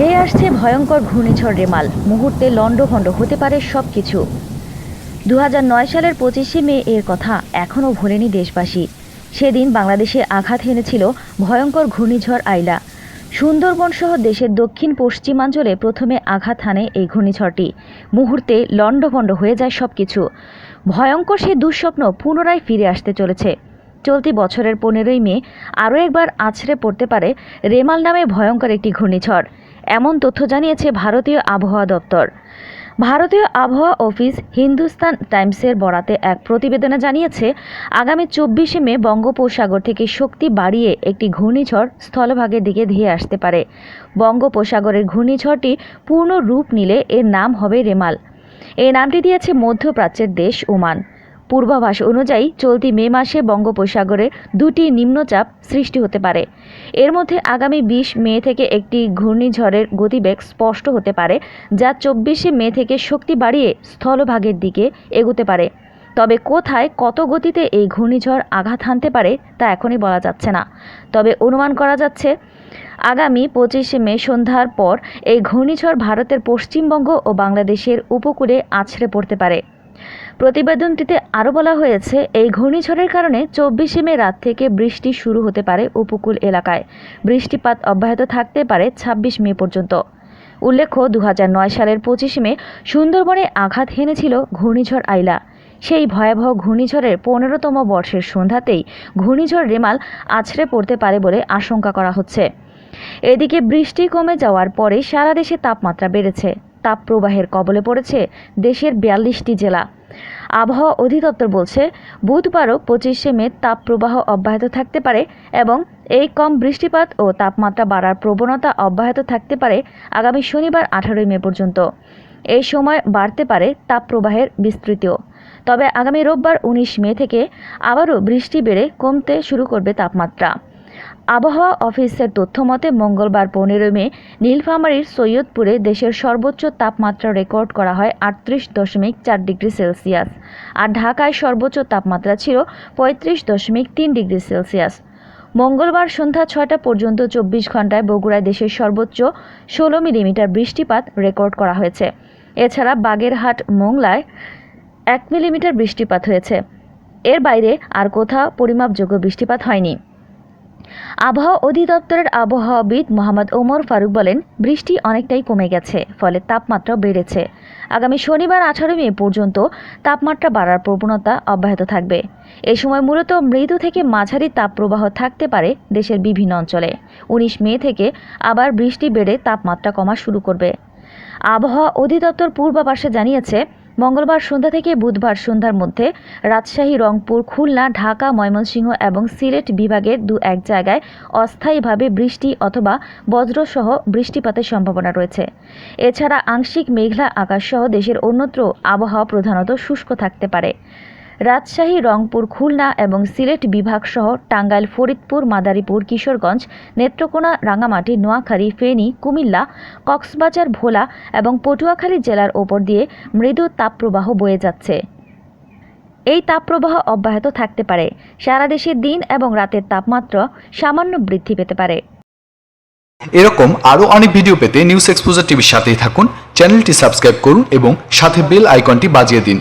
ধেয়ে আসছে ভয়ঙ্কর ঘূর্ণিঝড় রেমাল। মুহূর্তে লণ্ডভণ্ড হতে পারে সব কিছু দু হাজার নয় সালের পঁচিশে মে এর কথা এখনও ভোলেনি দেশবাসী। সেদিন বাংলাদেশে আঘাত হেনেছিল ভয়ঙ্কর ঘূর্ণিঝড় আইলা। সুন্দরবন সহ দেশের দক্ষিণ পশ্চিমাঞ্চলে প্রথমে আঘাত হানে এই ঘূর্ণিঝড়টি। মুহূর্তে লণ্ডভণ্ড হয়ে যায় সব কিছু ভয়ঙ্কর সেই দুঃস্বপ্ন পুনরায় ফিরে আসতে চলেছে। চলতি বছরের পনেরোই মে আরও একবার আছড়ে পড়তে পারে রেমাল নামে ভয়ঙ্কর একটি ঘূর্ণিঝড়। এমন তথ্য জানিয়েছে ভারতীয় আবহাওয়া দপ্তর। ভারতীয় আবহাওয়া অফিস হিন্দুস্তান টাইমসের বরাতে এক প্রতিবেদনে জানিয়েছে, আগামী চব্বিশে মে বঙ্গোপসাগর থেকে শক্তি বাড়িয়ে একটি ঘূর্ণিঝড় স্থলভাগের দিকে ধেয়ে আসতে পারে। বঙ্গোপসাগরের ঘূর্ণিঝড়টি পূর্ণ রূপ নিলে এর নাম হবে রেমাল। এই নামটি দিয়েছে মধ্যপ্রাচ্যের দেশ ওমান। পূর্বাভাস অনুযায়ী চলতি মে মাসে বঙ্গোপসাগরে দুটি নিম্নচাপ সৃষ্টি হতে পারে। এর মধ্যে আগামী বিশ মে থেকে একটি ঘূর্ণিঝড়ের গতিবেগ স্পষ্ট হতে পারে, যা চব্বিশে মে থেকে শক্তি বাড়িয়ে স্থলভাগের দিকে এগুতে পারে। তবে কোথায় কত গতিতে এই ঘূর্ণিঝড় আঘাত হানতে পারে তা এখনই বলা যাচ্ছে না। তবে অনুমান করা যাচ্ছে, আগামী পঁচিশে মে সন্ধ্যার পর এই ঘূর্ণিঝড় ভারতের পশ্চিমবঙ্গ ও বাংলাদেশের উপকূলে আছড়ে পড়তে পারে। প্রতিবেদনটিতে আরও বলা হয়েছে, এই ঘূর্ণিঝড়ের কারণে চব্বিশে মে রাত থেকে বৃষ্টি শুরু হতে পারে উপকূল এলাকায়। বৃষ্টিপাত অব্যাহত থাকতে পারে ছাব্বিশ মে পর্যন্ত। উল্লেখ্য দু হাজার নয় সালের পঁচিশে মে সুন্দরবনে আঘাত হেনেছিল ঘূর্ণিঝড় আইলা। সেই ভয়াবহ ঘূর্ণিঝড়ের পনেরোতম বর্ষের সন্ধ্যাতেই ঘূর্ণিঝড় রেমাল আছড়ে পড়তে পারে বলে আশঙ্কা করা হচ্ছে। এদিকে বৃষ্টি কমে যাওয়ার পরে সারা দেশে তাপমাত্রা বেড়েছে। তাপপ্রবাহের কবলে পড়েছে দেশের বিয়াল্লিশটি জেলা। আবহাওয়া অধিদপ্তর বলছে, বুধবারও পঁচিশে মে তাপপ্রবাহ অব্যাহত থাকতে পারে এবং এই কম বৃষ্টিপাত ও তাপমাত্রা বাড়ার প্রবণতা অব্যাহত থাকতে পারে আগামী শনিবার আঠারোই মে পর্যন্ত। এই সময় বাড়তে পারে তাপপ্রবাহের বিস্তৃতিও। তবে আগামী রোববার উনিশ মে থেকে আবারও বৃষ্টি বেড়ে কমতে শুরু করবে তাপমাত্রা। আবহাওয়া অফিসের তথ্য মতে, মঙ্গলবার পনেরো মে নীলফামারীর সৈয়দপুরে দেশের সর্বোচ্চ তাপমাত্রা রেকর্ড করা হয় আটত্রিশ দশমিক চার ডিগ্রি সেলসিয়াস আর ঢাকায় সর্বোচ্চ তাপমাত্রা ছিল পঁয়ত্রিশ দশমিক তিন ডিগ্রি সেলসিয়াস। মঙ্গলবার সন্ধ্যা ছয়টা পর্যন্ত চব্বিশ ঘন্টায় বগুড়ায় দেশের সর্বোচ্চ ষোলো মিলিমিটার বৃষ্টিপাত রেকর্ড করা হয়েছে। এছাড়া বাগেরহাট, মোংলায় এক মিলিমিটার বৃষ্টিপাত হয়েছে। এর বাইরে আর কোথাও পরিমাপযোগ্য বৃষ্টিপাত হয়নি। আবহাওয়া অধিদপ্তরের আবহাওয়াবিদ মোহাম্মদ ওমর ফারুক বলেন, বৃষ্টি অনেকটাই কমে গেছে, ফলে তাপমাত্রা বেড়েছে। আগামী শনিবার আঠারো মে পর্যন্ত তাপমাত্রা বাড়ার প্রবণতা অব্যাহত থাকবে। এ সময় মূলত মৃদু থেকে মাঝারি তাপপ্রবাহ থাকতে পারে দেশের বিভিন্ন অঞ্চলে। উনিশ মে থেকে আবার বৃষ্টি বেড়ে তাপমাত্রা কমা শুরু করবে। আবহাওয়া অধিদপ্তর পূর্বাভাসে জানিয়েছে মঙ্গলবার সন্ধ্যা থেকে বুধবার সন্ধ্যার মধ্যে রাজশাহী, রংপুর, খুলনা, ঢাকা, ময়মনসিংহ এবং সিলেট বিভাগের দু এক জায়গায় অস্থায়ীভাবে বৃষ্টি অথবা বজ্রসহ বৃষ্টিপাতের সম্ভাবনা রয়েছে। এছাড়া আংশিক মেঘলা আকাশসহ দেশের অন্যত্র আবহাওয়া প্রধানত শুষ্ক থাকতে পারে। রাজশাহী, রংপুর, খুলনা এবং সিলেট বিভাগ সহ টাঙ্গাইল, ফরিদপুর, মাদারীপুর, কিশোরগঞ্জ, নেত্রকোনা, রাঙামাটি, নোয়াখালী, ফেনী, কুমিল্লা, কক্সবাজার, ভোলা এবং পটুয়াখালী জেলার ওপর দিয়ে মৃদু তাপপ্রবাহ বয়ে যাচ্ছে। এই তাপপ্রবাহ অব্যাহত থাকতে পারে। সারা দেশে দিন এবং রাতের তাপমাত্রা সামান্য বৃদ্ধি পেতে পারে। এরকম আরও অনেক ভিডিও পেতে নিউজ এক্সপোজার টিভির সাথেই থাকুন, চ্যানেলটি সাবস্ক্রাইব করুন এবং সাথে বেল আইকনটি বাজিয়ে দিন।